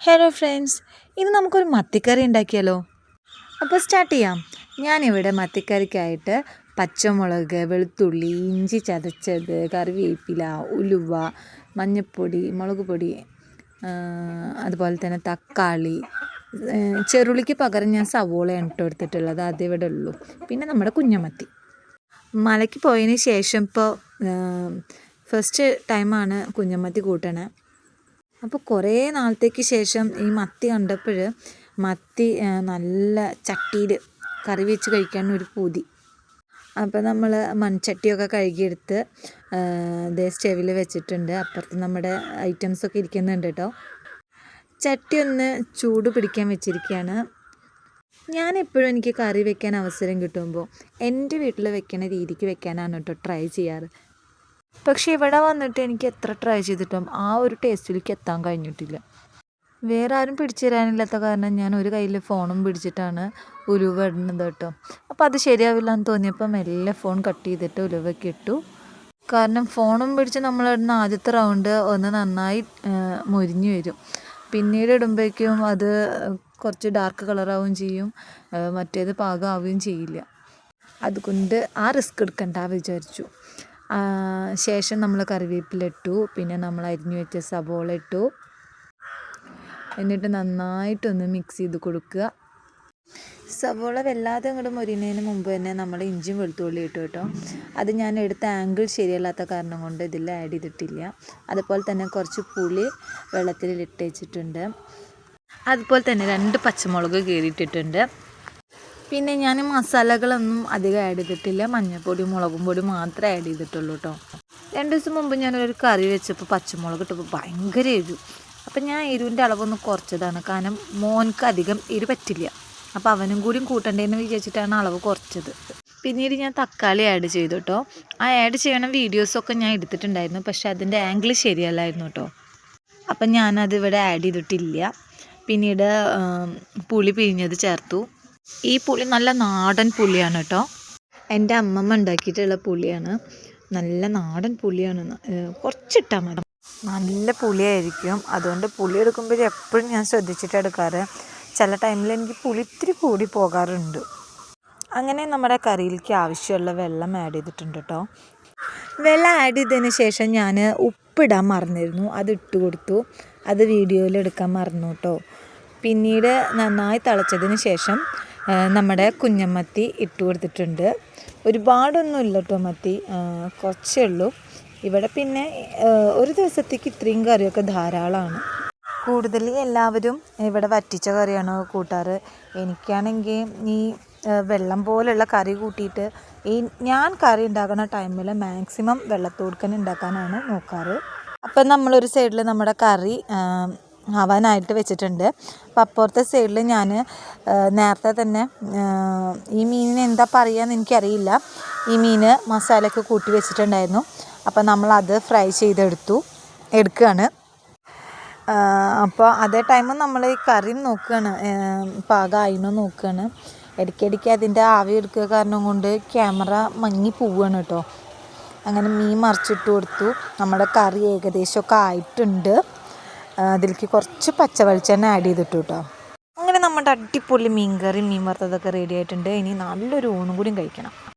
Hello friends ഇന്ന് നമുക്കൊരു മത്തിക്കറി ഉണ്ടാക്കിയാലോ? അപ്പോൾ സ്റ്റാർട്ട് ചെയ്യാം. ഞാനിവിടെ മത്തിക്കറിക്കായിട്ട് പച്ചമുളക് വെളുത്തുള്ളി ഇഞ്ചി ചതച്ചത് കറിവേപ്പില ഉലുവ മഞ്ഞൾപ്പൊടി മുളക് പൊടി അതുപോലെ തന്നെ തക്കാളി ചെറുളിക്ക് പകരം ഞാൻ സവോളയാണ് ഇട്ട് എടുത്തിട്ടുള്ളത് അതിവിടെ ഉള്ളൂ. പിന്നെ നമ്മുടെ കുഞ്ഞമത്തി. മലയ്ക്ക് പോയതിന് ശേഷം ഇപ്പോൾ ഫസ്റ്റ് ടൈമാണ് കുഞ്ഞമത്തി കൂട്ടണേ. അപ്പോൾ കുറേ നാളത്തേക്ക് ശേഷം ഈ മത്തി കണ്ടപ്പോൾ മത്തി നല്ല ചട്ടിയിൽ കറി വെച്ച് കഴിക്കാൻ ഒരു പൂതി. അപ്പോൾ നമ്മൾ മൺചട്ടിയൊക്കെ കഴുകിയെടുത്ത് ഇതേ സ്റ്റെവിൽ വെച്ചിട്ടുണ്ട്. അപ്പുറത്ത് നമ്മുടെ ഐറ്റംസൊക്കെ ഇരിക്കുന്നുണ്ട് കേട്ടോ. ചട്ടി ഒന്ന് ചൂട് പിടിക്കാൻ വെച്ചിരിക്കുകയാണ്. ഞാൻ എപ്പോഴും എനിക്ക് കറി വെക്കാൻ അവസരം കിട്ടുമ്പോൾ എന്റെ വീട്ടിൽ വെക്കുന്ന രീതിക്ക് വെക്കാനാണ് കേട്ടോ ട്രൈ ചെയ്യാറ്. പക്ഷേ ഇവിടെ വന്നിട്ട് എനിക്ക് എത്ര ട്രൈ ചെയ്തിട്ടും ആ ഒരു ടേസ്റ്റിലേക്ക് എത്താൻ കഴിഞ്ഞിട്ടില്ല. വേറെ ആരും പിടിച്ചു തരാനില്ലാത്ത കാരണം ഞാൻ ഒരു കയ്യിൽ ഫോണും പിടിച്ചിട്ടാണ് ഉലുവ ഇടുന്നത് കേട്ടോ. അപ്പോൾ അത് ശരിയാവില്ല എന്ന് തോന്നിയപ്പോൾ മെല്ലെ ഫോൺ കട്ട് ചെയ്തിട്ട് ഉലുവയ്ക്ക് ഇട്ടു. കാരണം ഫോണും പിടിച്ച് നമ്മൾ ഇടുന്ന ആദ്യത്തെ റൗണ്ട് ഒന്ന് നന്നായി മുരിഞ്ഞു വരും. പിന്നീട് ഇടുമ്പോഴേക്കും അത് കുറച്ച് ഡാർക്ക് കളറാവുകയും ചെയ്യും. മറ്റേത് പാകമാവുകയും ചെയ്യില്ല. അതുകൊണ്ട് ആ റിസ്ക് എടുക്കണ്ട വിചാരിച്ചു. ശേഷം നമ്മൾ കറിവേപ്പില ഇട്ടു പിന്നെ നമ്മൾ അരിഞ്ഞു വെച്ച സബോള ഇട്ടു. എന്നിട്ട് നന്നായിട്ടൊന്ന് മിക്സ് ചെയ്ത് കൊടുക്കുക. സവോള വല്ലാതെ അങ്ങോട്ട് മുരിയുന്നതിന് മുമ്പ് തന്നെ നമ്മൾ ഇഞ്ചിയും വെളുത്തുള്ളി ഇട്ടു കേട്ടോ. അത് ഞാൻ എടുത്ത ആംഗിൾ ശരിയല്ലാത്ത കാരണം കൊണ്ട് ഇതിൽ ആഡ് ചെയ്തിട്ടില്ല. അതുപോലെ തന്നെ കുറച്ച് പുളി വെള്ളത്തിൽ ഇട്ടേച്ചിട്ടുണ്ട് അതുപോലെ തന്നെ രണ്ട് പച്ചമുളക് കീറിയിട്ടിട്ടുണ്ട്. പിന്നെ ഞാൻ മസാലകളൊന്നും അധികം ആഡ് ചെയ്തിട്ടില്ല. മഞ്ഞൾപ്പൊടി മുളകും പൊടി മാത്രമേ ആഡ് ചെയ്തിട്ടുള്ളൂ കേട്ടോ രണ്ട് ദിവസം മുമ്പ് ഞാനൊരു കറി വെച്ചപ്പോൾ പച്ചമുളക് ഇട്ടപ്പോൾ ഭയങ്കര എരിവ്. അപ്പം ഞാൻ എരിവിന്റെ അളവൊന്ന് കുറച്ചതാണ്. കാരണം മോൻക്ക് അധികം എരി പറ്റില്ല. അപ്പോൾ അവനും കൂടിയും കൂട്ടണ്ടേന്ന് വിചാരിച്ചിട്ടാണ് അളവ് കുറച്ചത്. പിന്നീട് ഞാൻ തക്കാളി ആഡ് ചെയ്തു കേട്ടോ ആ ആഡ് ചെയ്യണ വീഡിയോസൊക്കെ ഞാൻ എടുത്തിട്ടുണ്ടായിരുന്നു. പക്ഷേ അതിന്റെ ആംഗിൾ ശരിയല്ലായിരുന്നു കേട്ടോ അപ്പം ഞാനത് ഇവിടെ ആഡ് ചെയ്തിട്ടില്ല. പിന്നീട് പുളി പിഴിഞ്ഞത് ചേർത്തു. ഈ പുളി നല്ല നാടൻ പുളിയാണ് കേട്ടോ എന്റെ അമ്മമ്മ ഉണ്ടാക്കിയിട്ടുള്ള പുളിയാണ്. നല്ല നാടൻ പുളിയാണ്. കുറച്ചിട്ടാൽ മതി. നല്ല പുളിയായിരിക്കും. അതുകൊണ്ട് പുളി എടുക്കുമ്പോൾ എപ്പോഴും ഞാൻ ശ്രദ്ധിച്ചിട്ട് എടുക്കാറ്. ചില ടൈമിൽ എനിക്ക് പുളി ഇത്തിരി കൂടി പോകാറുണ്ട്. അങ്ങനെ നമ്മുടെ കറിയിലേക്ക് ആവശ്യമുള്ള വെള്ളം ആഡ് ചെയ്തിട്ടുണ്ട് കേട്ടോ വെള്ളം ആഡ് ചെയ്തതിന് ശേഷം ഞാൻ ഉപ്പിടാൻ മറന്നിരുന്നു. അത് ഇട്ട് കൊടുത്തു. അത് വീഡിയോയിൽ എടുക്കാൻ മറന്നു കേട്ടോ പിന്നീട് നന്നായി തിളച്ചതിന് ശേഷം നമ്മുടെ കുഞ്ഞമ്മത്തി ഇട്ട് കൊടുത്തിട്ടുണ്ട്. ഒരുപാടൊന്നും ഇല്ല കേട്ടോ മത്തി കുറച്ചേ ഉള്ളൂ. ഇവിടെ പിന്നെ ഒരു ദിവസത്തേക്ക് ഇത്രയും കറിയൊക്കെ ധാരാളമാണ്. കൂടുതൽ എല്ലാവരും ഇവിടെ വറ്റിച്ച കറിയാണ് കൂട്ടാറ്? എനിക്കാണെങ്കിൽ ഈ വെള്ളം പോലെയുള്ള കറി കൂട്ടിയിട്ട് ഈ ഞാൻ കറി ഉണ്ടാക്കുന്ന ടൈമിൽ മാക്സിമം വെള്ളത്തോടുക്കൻ ഉണ്ടാക്കാനാണ് നോക്കാറ്. അപ്പം നമ്മളൊരു സൈഡിൽ നമ്മുടെ കറി ആവാനായിട്ട് വെച്ചിട്ടുണ്ട്. അപ്പോൾ അപ്പുറത്തെ സൈഡിൽ ഞാൻ നേരത്തെ തന്നെ ഈ മീനിന് എന്താ പറയുകയെന്ന് എനിക്കറിയില്ല. ഈ മീൻ മസാലയൊക്കെ കൂട്ടി വെച്ചിട്ടുണ്ടായിരുന്നു. അപ്പോൾ നമ്മളത് ഫ്രൈ ചെയ്തെടുത്തു എടുക്കുകയാണ് അപ്പോൾ അതേ ടൈം നമ്മൾ ഈ കറിയും നോക്കുകയാണ് പാകമായിരുന്നു നോക്കുകയാണ് ഇടയ്ക്കിടയ്ക്ക് അതിന്റെ ആവി എടുക്കുക കാരണം കൊണ്ട് ക്യാമറ മങ്ങി പോവുകയാണ് കേട്ടോ അങ്ങനെ മീൻ മറിച്ചിട്ട് കൊടുത്തു. നമ്മുടെ കറി ഏകദേശമൊക്കെ ആയിട്ടുണ്ട്. അതിലേക്ക് കുറച്ച് പച്ച വെളിച്ചെണ്ണ ആഡ് ചെയ്തിട്ടു കേട്ടോ അങ്ങനെ നമ്മുടെ അടിപൊളി മീൻ കറി മീൻ വറുത്തതൊക്കെ റെഡി ആയിട്ടുണ്ട്. ഇനി നല്ലൊരു ഊണും കൂടിയും കഴിക്കണം.